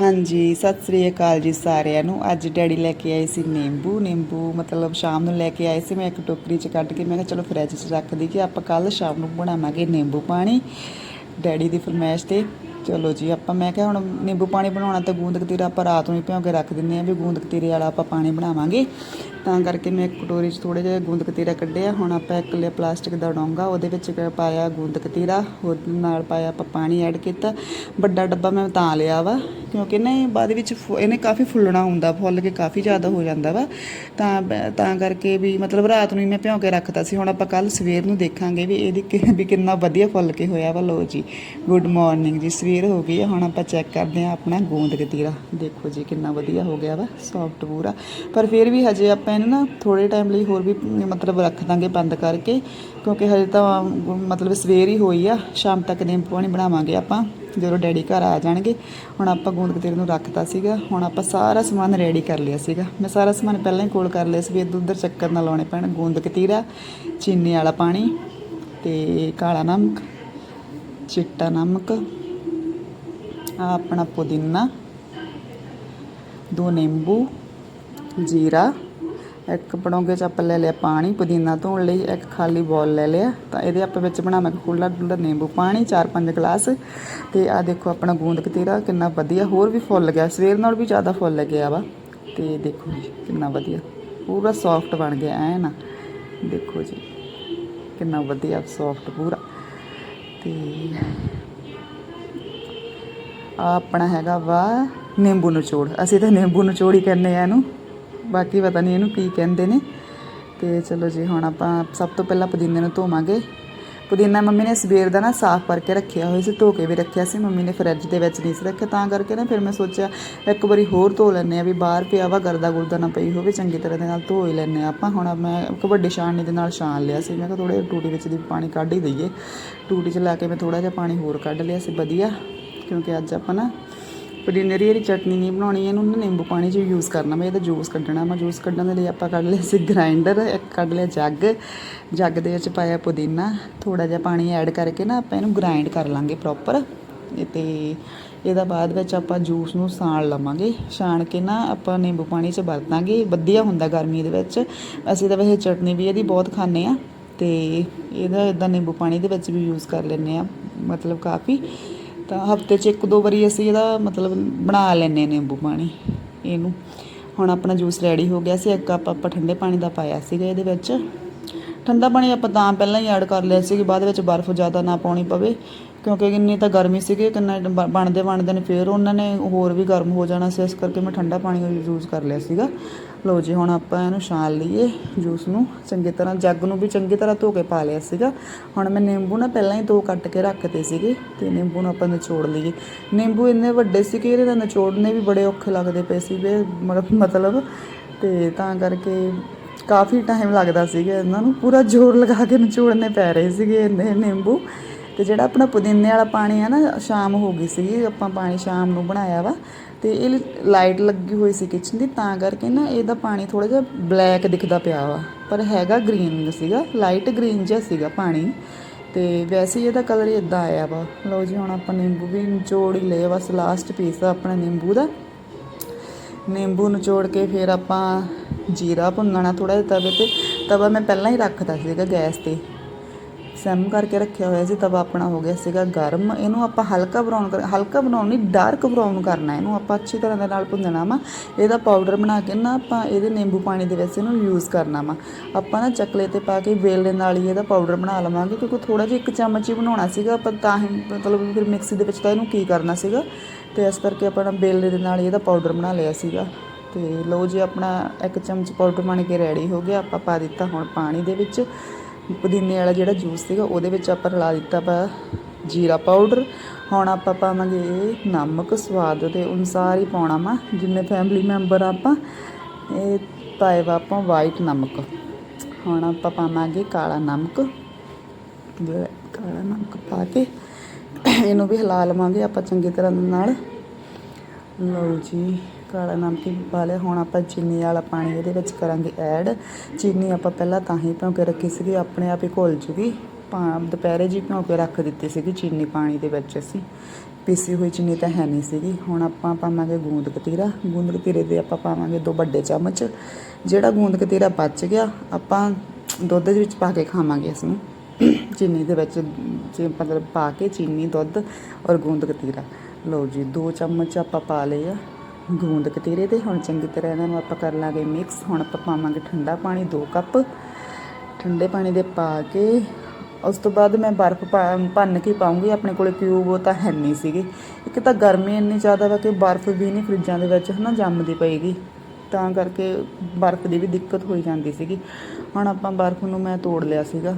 ਹਾਂਜੀ, ਸਤਿ ਸ੍ਰੀ ਅਕਾਲ ਜੀ ਸਾਰਿਆਂ ਨੂੰ। ਅੱਜ ਡੈਡੀ ਲੈ ਕੇ ਆਏ ਸੀ ਨਿੰਬੂ। ਨਿੰਬੂ ਮਤਲਬ ਸ਼ਾਮ ਨੂੰ ਲੈ ਕੇ ਆਏ ਸੀ। ਮੈਂ ਇੱਕ ਟੋਕਰੀ 'ਚ ਕੱਢ ਕੇ, ਮੈਂ ਕਿਹਾ ਚਲੋ ਫਰਿੱਜ 'ਚ ਰੱਖ ਦੀ ਕਿ ਆਪਾਂ ਕੱਲ ਸ਼ਾਮ ਨੂੰ ਬਣਾਵਾਂਗੇ ਨਿੰਬੂ ਪਾਣੀ। ਡੈਡੀ ਦੀ ਫਰਮਾਇਸ਼ ਤੇ ਚਲੋ ਜੀ, ਆਪਾਂ ਮੈਂ ਕਿਹਾ ਹੁਣ ਨਿੰਬੂ ਪਾਣੀ ਬਣਾਉਣਾ ਤਾਂ ਗੂੰਦ ਕਤੀਰਾ ਆਪਾਂ ਰਾਤ ਨੂੰ ਹੀ ਭਿਉਂ ਕੇ ਰੱਖ ਦਿੰਦੇ ਆ ਵੀ ਗੂੰਦ ਕਤੀਰੇ ਵਾਲਾ ਆਪਾਂ ਪਾਣੀ ਬਣਾਵਾਂਗੇ। ਤਾਂ ਕਰਕੇ ਮੈਂ ਇੱਕ ਕਟੋਰੀ 'ਚ ਥੋੜੇ ਜਿਹਾ ਗੂੰਦ ਕਤੀਰਾ ਕੱਢਿਆ। ਹੁਣ ਆਪਾਂ ਇੱਕ ਲਿਆ ਪਲਾਸਟਿਕ ਦਾ ਡੋਂਗਾ, ਉਹਦੇ ਵਿੱਚ ਪਾਇਆ ਗੂੰਦ ਕਤੀਰਾ ਉਹਦੇ ਨਾਲ ਪਾਇਆ ਆਪਾਂ ਪਾਣੀ ਐਡ ਕੀਤਾ। ਵੱਡਾ ਡੱਬਾ ਮੈਂ ਤਾਂ ਲਿਆ ਵਾ। ਕਿਉਂਕਿ ਨਾ ਇਹ ਬਾਅਦ ਵਿੱਚ ਫੁ- ਇਹਨੇ ਕਾਫੀ ਫੁੱਲਣਾ ਹੁੰਦਾ, ਫੁੱਲ ਕੇ ਕਾਫੀ ਜ਼ਿਆਦਾ ਹੋ ਜਾਂਦਾ ਵਾ। ਤਾਂ ਬ- ਤਾਂ ਕਰਕੇ ਵੀ ਮਤਲਬ ਰਾਤ ਨੂੰ ਹੀ ਮੈਂ ਭਿਉਂ ਕੇ ਰੱਖਤਾ ਸੀ। ਹੁਣ ਆਪਾਂ ਕੱਲ ਸਵੇਰ ਨੂੰ ਦੇਖਾਂਗੇ ਵੀ ਇਹਦੀ ਕਿ- ਵੀ ਕਿੰਨਾ ਵਧੀਆ ਫੁੱਲ ਕੇ ਹੋਇਆ ਵਾ। ਲੋ ਜੀ, ਗੁੱਡ ਮਾਰਨਿੰਗ ਜੀ। ਸਵੇਰ ਹੋ ਗਈ ਹੈ ਹੁਣ ਆਪਾਂ ਚੈੱਕ ਕਰਦੇ ਹਾਂ ਆਪਣਾ ਗੂੰਦ ਕਤੀਰਾ ਦੇਖੋ ਜੀ, ਕਿੰਨਾ ਵਧੀਆ ਹੋ ਗਿਆ ਵਾ, ਸੌਫਟ ਪੂਰਾ। ਪਰ ਫਿਰ ਵੀ ਹਜੇ ਆਪਾਂ ਇਹਨੂੰ ਨਾ ਥੋੜੇ ਟਾਈਮ ਲਈ ਹੋਰ ਵੀ ਮਤਲਬ ਰੱਖ ਦਾਂਗੇ ਬੰਦ ਕਰਕੇ। ਕਿਉਂਕਿ ਹਜੇ ਤਾਂ ਮਤਲਬ ਸਵੇਰ ਹੀ ਹੋਈ ਆ। ਸ਼ਾਮ ਤੱਕ ਨਿੰਬੂ ਪਾਣੀ ਬਣਾਵਾਂਗੇ ਆਪਾਂ। ਜਦੋਂ ਡੈਡੀ ਘਰ ਆ ਜਾਣਗੇ, ਹੁਣ ਆਪਾਂ ਗੂੰਦ ਕਤੀਰੇ ਨੂੰ ਰੱਖਤਾ ਸੀਗਾ, ਹੁਣ ਆਪਾਂ ਸਾਰਾ ਸਮਾਨ ਰੈਡੀ ਕਰ ਲਿਆ ਸੀਗਾ। ਮੈਂ ਸਾਰਾ ਸਮਾਨ ਪਹਿਲਾਂ ਹੀ ਕੋਲ ਕਰ ਲਿਆ ਸੀ ਵੀ ਇੱਧਰ ਉੱਧਰ ਚੱਕਰ ਨਾ ਲਾਉਣੇ ਪੈਣ ਗੂੰਦ ਕਤੀਰਾ ਚੀਨੀ ਵਾਲਾ ਪਾਣੀ ਤੇ ਕਾਲਾ ਨਮਕ, ਚਿੱਟਾ ਨਮਕ, ਆ ਆਪਣਾ ਪੁਦੀਨਾ, ਦੋ ਨਿੰਬੂ, ਜੀਰਾ ਇੱਕ ਪੜੋਂਗੇ ਚ ਆਪਾਂ ਲੈ ਲਿਆ ਪਾਣੀ, ਪੁਦੀਨਾ ਧੋਣ ਲਈ ਇੱਕ ਖਾਲੀ ਬੋਲ ਲੈ ਲਿਆ। ਤਾਂ ਇਹਦੇ ਆਪਾਂ ਵਿੱਚ ਬਣਾਵਾਂਗੇ ਖੁੱਲਾ ਡੁੱਲਾ ਨਿੰਬੂ ਪਾਣੀ 4-5 ਗਲਾਸ। ਤੇ ਆ ਦੇਖੋ ਆਪਣਾ ਗੂੰਦ ਕਤੀਰਾ ਕਿੰਨਾ ਵਧੀਆ, ਹੋਰ ਵੀ ਫੁੱਲ ਗਿਆ, ਸਵੇਰ ਨਾਲ ਵੀ ਜ਼ਿਆਦਾ ਫੁੱਲ ਗਿਆ ਵਾ। ਤੇ ਦੇਖੋ ਜੀ, ਕਿੰਨਾ ਵਧੀਆ, ਪੂਰਾ ਸੌਫਟ ਬਣ ਗਿਆ, ਐ ਨਾ। ਦੇਖੋ ਜੀ, ਕਿੰਨਾ ਵਧੀਆ ਸੌਫਟ ਪੂਰਾ। ਤੇ ਆ ਆਪਣਾ ਹੈਗਾ ਵਾ ਨਿੰਬੂ ਨਿਚੋੜ, ਅਸੀਂ ਤਾਂ ਨਿੰਬੂ ਨਿਚੋੜ ਹੀ ਕਹਿੰਦੇ ਆ ਇਹਨੂੰ। ਬਾਕੀ ਪਤਾ ਨਹੀਂ ਇਹਨੂੰ ਕੀ ਕਹਿੰਦੇ ਨੇ। ਤੇ ਚਲੋ ਜੀ, ਹੁਣ ਆਪਾਂ ਸਭ ਤੋਂ ਪਹਿਲਾਂ ਪੁਦੀਨੇ ਨੂੰ ਧੋਵਾਂਗੇ। ਪੁਦੀਨਾ ਮੰਮੀ ਨੇ ਸਵੇਰ ਦਾ ਨਾ ਸਾਫ਼ ਕਰਕੇ ਰੱਖਿਆ ਹੋਇਆ ਸੀ, ਧੋ ਕੇ ਵੀ ਰੱਖਿਆ ਸੀ। ਮੰਮੀ ਨੇ ਫਰਿੱਜ ਦੇ ਵਿੱਚ ਨਹੀਂ ਸੀ ਰੱਖਿਆ, ਤਾਂ ਕਰਕੇ ਨਾ ਫਿਰ ਮੈਂ ਸੋਚਿਆ ਇੱਕ ਵਾਰੀ ਹੋਰ ਧੋ ਲੈਂਦੇ ਆ ਵੀ ਬਾਹਰ ਪਿਆ ਵਾ, ਗਰਦਾ ਗੁਰਦਾ ਨਾ ਪਈ ਹੋਵੇ, ਚੰਗੀ ਤਰ੍ਹਾਂ ਦੇ ਨਾਲ ਧੋ ਹੀ ਲੈਂਦੇ ਆ ਆਪਾਂ। ਹੁਣ ਮੈਂ ਇੱਕ ਵੱਡੀ ਛਾਣਨੀ ਦੇ ਨਾਲ ਛਾਣ ਲਿਆ ਸੀ। ਮੈਂ ਕਿਹਾ ਥੋੜੇ ਟੂਟੀ ਵਿੱਚ ਦੀ ਪਾਣੀ ਕੱਢ ਹੀ ਦਈਏ। ਟੂਟੀ 'ਚ ਲਾ ਕੇ ਮੈਂ ਥੋੜਾ ਜਿਹਾ ਪਾਣੀ ਹੋਰ ਕੱਢ ਲਿਆ ਸੀ, ਵਧੀਆ। ਕਿਉਂਕਿ ਅੱਜ ਆਪਾਂ ਨਾ ਪੁਦੀਨੇ ਦੀ ਜਿਹੜੀ ਚਟਨੀ ਨਹੀਂ ਬਣਾਉਣੀ, ਇਹਨੂੰ ਨਾ ਨਿੰਬੂ ਪਾਣੀ 'ਚ ਯੂਜ਼ ਕਰਨਾ। ਮੈਂ ਇਹਦਾ ਜੂਸ ਕੱਢਣਾ ਮੈਂ ਜੂਸ ਕੱਢਣ ਦੇ ਲਈ ਆਪਾਂ ਕੱਢ ਲਿਆ ਸੀ ਗ੍ਰਾਈਂਡਰ ਇੱਕ ਕੱਢ ਲਿਆ ਜੱਗ। ਜੱਗ ਦੇ ਵਿੱਚ ਪਾਇਆ ਪੁਦੀਨਾ। ਥੋੜਾ ਜਿਹਾ ਪਾਣੀ ਐਡ ਕਰਕੇ ਨਾ ਆਪਾਂ ਇਹਨੂੰ ਗ੍ਰਾਈਂਡ ਕਰ ਲਾਂਗੇ ਪ੍ਰੋਪਰ ਤੇ ਇਹਦਾ ਬਾਅਦ ਵਿੱਚ ਆਪਾਂ ਜੂਸ ਨੂੰ ਸਾਣ ਲਵਾਂਗੇ। ਛਾਣ ਕੇ ਨਾ ਆਪਾਂ ਨਿੰਬੂ ਪਾਣੀ 'ਚ ਵਰਤਾਂਗੇ। ਵਧੀਆ ਹੁੰਦਾ ਗਰਮੀ ਦੇ ਵਿੱਚ। ਅਸੀਂ ਤਾਂ ਵੈਸੇ ਚਟਨੀ ਵੀ ਇਹਦੀ ਬਹੁਤ ਖਾਂਦੇ ਆ। ਤੇ ਇਹਦਾ ਇਦਾਂ ਨਿੰਬੂ ਪਾਣੀ ਦੇ ਵਿੱਚ ਵੀ ਯੂਜ਼ ਕਰ ਲੈਂਦੇ ਆ। ਮਤਲਬ ਕਾਫੀ। ਤਾਂ ਹਫ਼ਤੇ 'ਚ ਇੱਕ ਦੋ ਵਾਰੀ ਅਸੀਂ ਇਹਦਾ ਮਤਲਬ ਬਣਾ ਲੈਂਦੇ ਹਾਂ ਨਿੰਬੂ ਪਾਣੀ, ਇਹਨੂੰ। ਹੁਣ ਆਪਣਾ ਜੂਸ ਰੈਡੀ ਹੋ ਗਿਆ ਸੀ, ਇੱਕ ਕੱਪ ਆਪਾਂ ਠੰਡੇ ਪਾਣੀ ਦਾ ਪਾਇਆ ਸੀਗਾ ਇਹਦੇ ਵਿੱਚ। ਠੰਡਾ ਪਾਣੀ ਆਪਾਂ ਤਾਂ ਪਹਿਲਾਂ ਹੀ ਐਡ ਕਰ ਲਿਆ ਸੀ ਕਿ ਬਾਅਦ ਵਿੱਚ ਬਰਫ਼ ਜ਼ਿਆਦਾ ਨਾ ਪਾਉਣੀ ਪਵੇ, ਕਿਉਂਕਿ ਇੰਨੀ ਤਾਂ ਗਰਮੀ ਸੀਗੀ, ਕਿੰਨਾ ਬਣਦੇ ਬਣਦੇ ਨੇ, ਫਿਰ ਉਹਨਾਂ ਨੇ ਹੋਰ ਵੀ ਗਰਮ ਹੋ ਜਾਣਾ ਸੀ, ਇਸ ਕਰਕੇ ਮੈਂ ਠੰਡਾ ਪਾਣੀ ਯੂਜ਼ ਕਰ ਲਿਆ ਸੀਗਾ। ਲਓ ਜੀ, ਹੁਣ ਆਪਾਂ ਇਹਨੂੰ ਛਾਣ ਲਈਏ ਜੂਸ ਨੂੰ। ਚੰਗੀ ਤਰ੍ਹਾਂ ਜੱਗ ਨੂੰ ਵੀ ਚੰਗੀ ਤਰ੍ਹਾਂ ਧੋ ਕੇ ਪਾ ਲਿਆ ਸੀਗਾ। ਹੁਣ ਮੈਂ ਨਿੰਬੂ ਨਾ ਪਹਿਲਾਂ ਹੀ ਦੋ ਕੱਟ ਕੇ ਰੱਖਤੇ ਸੀਗੇ ਤੇ ਨਿੰਬੂ ਨੂੰ ਆਪਾਂ ਨਿਚੋੜ ਲਈਏ। ਨਿੰਬੂ ਇੰਨੇ ਵੱਡੇ ਸੀ ਕਿ ਇਹਦੇ ਨਾਲ ਨਿਚੋੜਨੇ ਵੀ ਬੜੇ ਔਖੇ ਲੱਗਦੇ ਪਏ ਸੀ ਮਤਲਬ- ਮਤਲਬ। ਤੇ ਤਾਂ ਕਰਕੇ ਕਾਫੀ ਟਾਈਮ ਲੱਗਦਾ ਸੀਗਾ ਇਹਨਾਂ ਨੂੰ। ਪੂਰਾ ਜ਼ੋਰ ਲਗਾ ਕੇ ਨਿਚੋੜਨੇ ਪੈ ਰਹੇ ਸੀਗੇ ਇੰਨੇ ਨਿੰਬੂ। ਤੇ ਜਿਹੜਾ ਆਪਣਾ ਪੁਦੀਨੇ ਵਾਲਾ ਪਾਣੀ ਆ ਨਾ, ਸ਼ਾਮ ਹੋ ਗਈ ਸੀਗੀ, ਆਪਾਂ ਪਾਣੀ ਸ਼ਾਮ ਨੂੰ ਬਣਾਇਆ ਵਾ। ਤੇ ਇਹ ਲਾਈਟ ਲੱਗੀ ਹੋਈ ਸੀ ਕਿਚਨ ਦੀ, ਤਾਂ ਕਰਕੇ ਨਾ ਇਹਦਾ ਪਾਣੀ ਥੋੜਾ ਜਿਹਾ ਬਲੈਕ ਦਿਖਦਾ ਪਿਆ ਵਾ। ਪਰ ਹੈਗਾ ਗ੍ਰੀਨ ਸੀਗਾ, ਲਾਈਟ ਗ੍ਰੀਨ ਜਿਹਾ ਸੀਗਾ ਪਾਣੀ। ਤੇ ਵੈਸੇ ਹੀ ਇਹਦਾ ਕਲਰ ਹੀ ਇਦਾਂ ਆਇਆ ਵਾ। ਲਓ ਜੀ, ਹੁਣ ਆਪਾਂ ਨਿੰਬੂ ਵੀ ਨਿਚੋੜ ਹੀ ਲਏ ਬਸ ਲਾਸਟ ਪੀਸ ਆ ਆਪਣਾ ਨਿੰਬੂ ਦਾ। ਨਿੰਬੂ ਨਿਚੋੜ ਕੇ ਫਿਰ ਆਪਾਂ ਜੀਰਾ ਭੁੰਨਣਾ ਥੋੜਾ ਜਿਹਾ ਤਵੇ ਤੇ। ਤਵਾ ਮੈਂ ਪਹਿਲਾਂ ਹੀ ਰੱਖਦਾ ਸੀਗਾ ਗੈਸ ਤੇ। ਸੈਮ ਕਰਕੇ ਰੱਖਿਆ ਹੋਇਆ ਸੀ, ਤਵਾ ਆਪਣਾ ਹੋ ਗਿਆ ਸੀਗਾ ਗਰਮ। ਇਹਨੂੰ ਆਪਾਂ ਹਲਕਾ ਬਰਾਊਨ ਕਰ, ਹਲਕਾ ਬਣਾਉਣ ਨਹੀਂ, ਡਾਰਕ ਬਰਾਊਨ ਕਰਨਾ। ਇਹਨੂੰ ਆਪਾਂ ਅੱਛੀ ਤਰ੍ਹਾਂ ਦੇ ਨਾਲ ਭੁੰਨਣਾ ਵਾ। ਇਹਦਾ ਪਾਊਡਰ ਬਣਾ ਕੇ ਨਾ ਆਪਾਂ ਇਹਦੇ ਨਿੰਬੂ ਪਾਣੀ ਦੇ ਵਿੱਚ ਇਹਨੂੰ ਯੂਜ਼ ਕਰਨਾ ਵਾ। ਆਪਾਂ ਨਾ ਚਕਲੇ ਤੇ ਪਾ ਕੇ ਵੇਲਣੇ ਨਾਲ ਹੀ ਇਹਦਾ ਪਾਊਡਰ ਬਣਾ ਲਵਾਂਗੇ, ਕਿਉਂਕਿ ਥੋੜਾ ਜਿਹਾ ਇੱਕ ਚਮਚ ਹੀ ਬਣਾਉਣਾ ਸੀਗਾ। ਆਪਾਂ ਤਾਂ ਹੀ, ਮਤਲਬ ਫਿਰ ਮਿਕਸੀ ਦੇ ਵਿੱਚ ਤਾਂ ਇਹਨੂੰ ਕੀ ਕਰਨਾ ਸੀਗਾ? ਤੇ ਇਸ ਕਰਕੇ ਆਪਾਂ ਨਾ ਦੇ ਨਾਲ ਹੀ ਇਹਦਾ ਪਾਊਡਰ ਬਣਾ ਲਿਆ ਸੀਗਾ। ਤੇ ਲਓ ਜੀ, ਆਪਣਾ ਇੱਕ ਚਮਚ ਪਾਊਡਰ ਬਣ ਕੇ ਰੈਡੀ ਹੋ ਗਿਆ। ਆਪਾਂ ਪਾ ਦਿੱਤਾ ਹੁਣ ਪਾਣੀ ਦੇ ਵਿੱਚ। ਪੁਦੀਨੇ ਵਾਲਾ ਜਿਹੜਾ ਜੂਸ ਸੀਗਾ, ਉਹਦੇ ਵਿੱਚ ਆਪਾਂ ਰਲਾ ਦਿੱਤਾ ਵਾ ਜੀਰਾ ਪਾਊਡਰ। ਹੁਣ ਆਪਾਂ ਪਾਵਾਂਗੇ ਨਮਕ ਸਵਾਦ ਦੇ ਅਨੁਸਾਰ ਹੀ ਪਾਉਣਾ ਵਾ, ਜਿੰਨੇ ਫੈਮਿਲੀ ਮੈਂਬਰ ਆਪਾਂ। ਇਹ ਪਾਏ ਵਾ ਆਪਾਂ ਵਾਈਟ ਨਮਕ। ਹੁਣ ਆਪਾਂ ਪਾਵਾਂਗੇ ਕਾਲਾ ਨਮਕ। ਕਾਲਾ ਨਮਕ ਪਾ ਕੇ ਇਹਨੂੰ ਵੀ ਹਿਲਾ ਲਵਾਂਗੇ ਆਪਾਂ ਚੰਗੀ ਤਰ੍ਹਾਂ ਦੇ ਨਾਲ। ਲਓ ਜੀ। ਕਾਲਾ ਨਮਕ ਵੀ ਪਾ ਲਿਆ। ਹੁਣ ਆਪਾਂ ਚੀਨੀ ਵਾਲਾ ਪਾਣੀ ਇਹਦੇ ਵਿੱਚ ਕਰਾਂਗੇ ਐਡ। ਚੀਨੀ ਆਪਾਂ ਪਹਿਲਾਂ ਤਾਂ ਹੀ ਭਿਉਂ ਕੇ ਰੱਖੀ ਸੀਗੀ, ਆਪਣੇ ਆਪ ਹੀ ਘੁਲ ਜੂਗੀ। ਪਾ, ਦੁਪਹਿਰੇ ਜੀ ਭਿਉਂ ਕੇ ਰੱਖ ਦਿੱਤੀ ਸੀਗੀ ਚੀਨੀ ਪਾਣੀ ਦੇ ਵਿੱਚ ਅਸੀਂ। ਪੀਸੀ ਹੋਈ ਚੀਨੀ ਤਾਂ ਹੈ ਨਹੀਂ ਸੀਗੀ। ਹੁਣ ਆਪਾਂ ਪਾਵਾਂਗੇ ਗੂੰਦ ਕਤੀਰਾ। ਗੂੰਦ ਕਤੀਰੇ ਦੇ ਆਪਾਂ ਪਾਵਾਂਗੇ ਦੋ ਵੱਡੇ ਚਮਚ। ਜਿਹੜਾ ਗੂੰਦ ਕਤੀਰਾ ਬਚ ਗਿਆ, ਆਪਾਂ ਦੁੱਧ ਦੇ ਵਿੱਚ ਪਾ ਕੇ ਖਾਵਾਂਗੇ ਇਸ ਨੂੰ। ਚੀਨੀ ਦੇ ਵਿੱਚ ਜੇ ਮਤਲਬ ਪਾ ਕੇ ਚੀਨੀ, ਦੁੱਧ ਔਰ ਗੂੰਦ ਕਤੀਰਾ। ਲਓ ਜੀ, ਦੋ ਚਮਚ ਆਪਾਂ ਪਾ ਲਏ ਆ। ਗੂੰਦ ਕਤੀਰੇ 'ਤੇ ਹੁਣ ਚੰਗੀ ਤਰ੍ਹਾਂ ਇਹਨਾਂ ਨੂੰ ਆਪਾਂ ਕਰ ਲਾਂਗੇ ਮਿਕਸ ਹੁਣ ਆਪਾਂ ਪਾਵਾਂਗੇ ਠੰਡਾ ਪਾਣੀ 2 ਕੱਪ। ਠੰਡੇ ਪਾਣੀ ਦੇ ਪਾ ਕੇ ਉਸ ਤੋਂ ਬਾਅਦ ਮੈਂ ਬਰਫ਼ ਪਾ- ਭੰਨ ਕੇ ਪਾਉਂਗੀ। ਆਪਣੇ ਕੋਲੇ ਕਿਊਬ ਉਹ ਤਾਂ ਹੈ ਨਹੀਂ ਸੀਗੀ। ਇੱਕ ਤਾਂ ਗਰਮੀ ਇੰਨੀ ਜ਼ਿਆਦਾ ਵਾ ਕਿ ਬਰਫ਼ ਵੀ ਨਹੀਂ ਫਰਿੱਜਾਂ ਦੇ ਵਿੱਚ ਹਨਾ ਜੰਮਦੀ ਪਏਗੀ। ਤਾਂ ਕਰਕੇ ਬਰਫ਼ ਦੀ ਵੀ ਦਿੱਕਤ ਹੋਈ ਜਾਂਦੀ ਸੀਗੀ। ਹੁਣ ਆਪਾਂ ਬਰਫ਼ ਨੂੰ ਮੈਂ ਤੋੜ ਲਿਆ ਸੀਗਾ।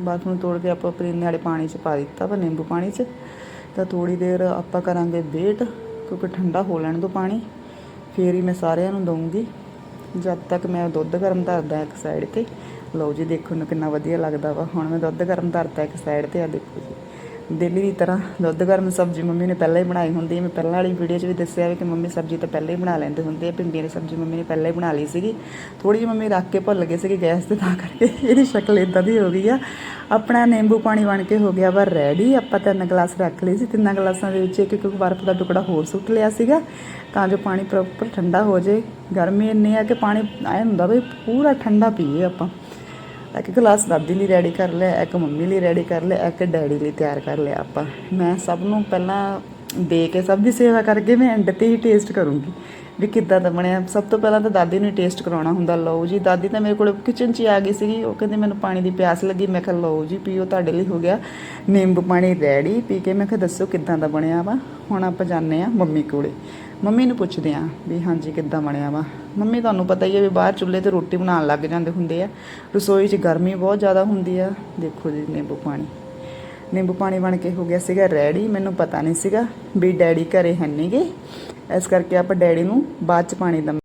ਬਰਫ਼ ਨੂੰ ਤੋੜ ਕੇ ਆਪਾਂ ਪਰੀਨੇ ਵਾਲੇ ਪਾਣੀ 'ਚ ਪਾ ਦਿੱਤਾ ਵਾ, ਨਿੰਬੂ ਪਾਣੀ 'ਚ। ਤਾਂ ਥੋੜੀ ਦੇਰ ਆਪਾਂ ਕਰਾਂਗੇ ਵੇਟ। ਕਿਉਂਕਿ ਠੰਡਾ ਹੋ ਲੈਣ ਦੋ ਪਾਣੀ, ਫੇਰ ਹੀ ਮੈਂ ਸਾਰਿਆਂ ਨੂੰ ਦਊਂਗੀ। ਜਦ ਤੱਕ ਮੈਂ ਦੁੱਧ ਗਰਮ ਧਰਦਾ ਇੱਕ ਸਾਈਡ ਤੇ। ਲਓ ਜੀ, ਦੇਖੋ ਨੂੰ ਕਿੰਨਾ ਵਧੀਆ ਲੱਗਦਾ ਵਾ। ਹੁਣ ਮੈਂ ਦੁੱਧ ਗਰਮ ਧਰਤਾ ਇੱਕ ਸਾਈਡ ਤੇ ਆ ਦੇਖੋ ਜੀ। ਡੇਲੀ ਦੀ ਤਰ੍ਹਾਂ ਦੁੱਧ ਗਰਮ ਸਬਜ਼ੀ ਮੰਮੀ ਨੇ ਪਹਿਲਾਂ ਹੀ ਬਣਾਈ ਹੁੰਦੀ ਹੈ। ਮੈਂ ਪਹਿਲਾਂ ਵਾਲੀ ਵੀਡੀਓ 'ਚ ਵੀ ਦੱਸਿਆ ਵੀ ਕਿ ਮੰਮੀ ਸਬਜ਼ੀ ਤਾਂ ਪਹਿਲਾਂ ਹੀ ਬਣਾ ਲੈਂਦੇ ਹੁੰਦੇ ਆ। ਭਿੰਡੀਆਂ ਦੀ ਸਬਜ਼ੀ ਮੰਮੀ ਨੇ ਪਹਿਲਾਂ ਹੀ ਬਣਾ ਲਈ ਸੀਗੀ। ਥੋੜੀ ਜਿਹੀ ਮੰਮੀ ਰੱਖ ਕੇ ਭੁੱਲ ਗਏ ਸੀਗੇ ਗੈਸ ਤੇ ਤਾਂ ਕਰਕੇ। ਇਹਦੀ ਸ਼ਕਲ ਇਦਾਂ ਦੀ ਹੋ ਗਈ ਆ। ਆਪਣਾ ਨਿੰਬੂ ਪਾਣੀ ਬਣ ਕੇ ਹੋ ਗਿਆ ਵਾ ਰੈਡੀ ਆਪਾਂ ਤਿੰਨ ਗਲਾਸ ਰੱਖ ਲਏ ਸੀ। ਤਿੰਨਾਂ ਗਲਾਸਾਂ ਦੇ ਵਿੱਚ ਇੱਕ ਇੱਕ ਬਰਫ਼ ਦਾ ਟੁਕੜਾ ਹੋਰ ਸੁੱਟ ਲਿਆ ਸੀਗਾ। ਤਾਂ ਜੋ ਪਾਣੀ ਪ੍ਰੋਪਰ ਠੰਡਾ ਹੋ ਜਾਏ। ਗਰਮੀ ਇੰਨੀ ਆ ਕਿ ਪਾਣੀ ਐ ਹੁੰਦਾ ਵੀ ਪੂਰਾ ਠੰਡਾ ਪੀਏ ਆਪਾਂ। ਇੱਕ ਗਲਾਸ ਦਾਦੀ ਲਈ ਰੈਡੀ ਕਰ ਲਿਆ, ਇੱਕ ਮੰਮੀ ਲਈ ਰੈਡੀ ਕਰ ਲਿਆ, ਇੱਕ ਡੈਡੀ ਲਈ ਤਿਆਰ ਕਰ ਲਿਆ ਆਪਾਂ। ਮੈਂ ਸਭ ਨੂੰ ਪਹਿਲਾਂ ਦੇ ਕੇ ਸਭ ਦੀ ਸੇਵਾ ਕਰਕੇ ਮੈਂ ਐਂਡ ਤੇ ਹੀ ਟੇਸਟ ਕਰੂੰਗੀ ਵੀ ਕਿੱਦਾਂ ਦਾ ਬਣਿਆ। ਸਭ ਤੋਂ ਪਹਿਲਾਂ ਤਾਂ ਦਾਦੀ ਨੂੰ ਟੇਸਟ ਕਰਾਉਣਾ ਹੁੰਦਾ, ਲਓ ਜੀ, ਦਾਦੀ ਤਾਂ ਮੇਰੇ ਕੋਲ ਕਿਚਨ 'ਚ ਹੀ ਆ ਗਈ ਸੀਗੀ, ਉਹ ਕਹਿੰਦੀ ਮੈਨੂੰ ਪਾਣੀ ਦੀ ਪਿਆਸ ਲੱਗੀ, ਮੈਂ ਕਿਹਾ ਲਓ ਜੀ, ਪੀਓ, ਤੁਹਾਡੇ ਲਈ ਹੋ ਗਿਆ ਨਿੰਬੂ ਪਾਣੀ ਰੈਡੀ ਪੀ ਕੇ ਮੈਂ ਕਿਹਾ ਦੱਸੋ ਕਿੱਦਾਂ ਦਾ ਬਣਿਆ ਵਾ। ਹੁਣ ਆਪਾਂ ਜਾਂਦੇ ਆ ਮੰਮੀ ਕੋਲੇ। ਮੰਮੀ ਨੂੰ ਪੁੱਛਦੇ ਆ ਵੀ ਹਾਂਜੀ, ਕਿੱਦਾਂ ਬਣਿਆ ਵਾ। ਮੰਮੀ, ਤੁਹਾਨੂੰ ਪਤਾ ਹੀ ਹੈ ਵੀ ਬਾਹਰ ਚੁੱਲ੍ਹੇ ਤੇ ਰੋਟੀ ਬਣਾਉਣ ਲੱਗ ਜਾਂਦੇ ਹੁੰਦੇ ਆ। ਰਸੋਈ 'ਚ ਗਰਮੀ ਬਹੁਤ ਜ਼ਿਆਦਾ ਹੁੰਦੀ ਆ। ਦੇਖੋ ਜੀ, ਨਿੰਬੂ ਪਾਣੀ। ਨਿੰਬੂ ਪਾਣੀ ਬਣ ਕੇ ਹੋ ਗਿਆ ਸੀਗਾ ਰੈਡੀ। ਮੈਨੂੰ ਪਤਾ ਨਹੀਂ ਸੀਗਾ ਵੀ ਡੈਡੀ ਘਰੇ ਹੈ ਨਹੀਂਗੇ ਇਸ ਕਰਕੇ ਆਪਾਂ ਡੈਡੀ ਨੂੰ ਬਾਅਦ ਚ ਪਾਣੀ ਦਵਾਂਗੇ।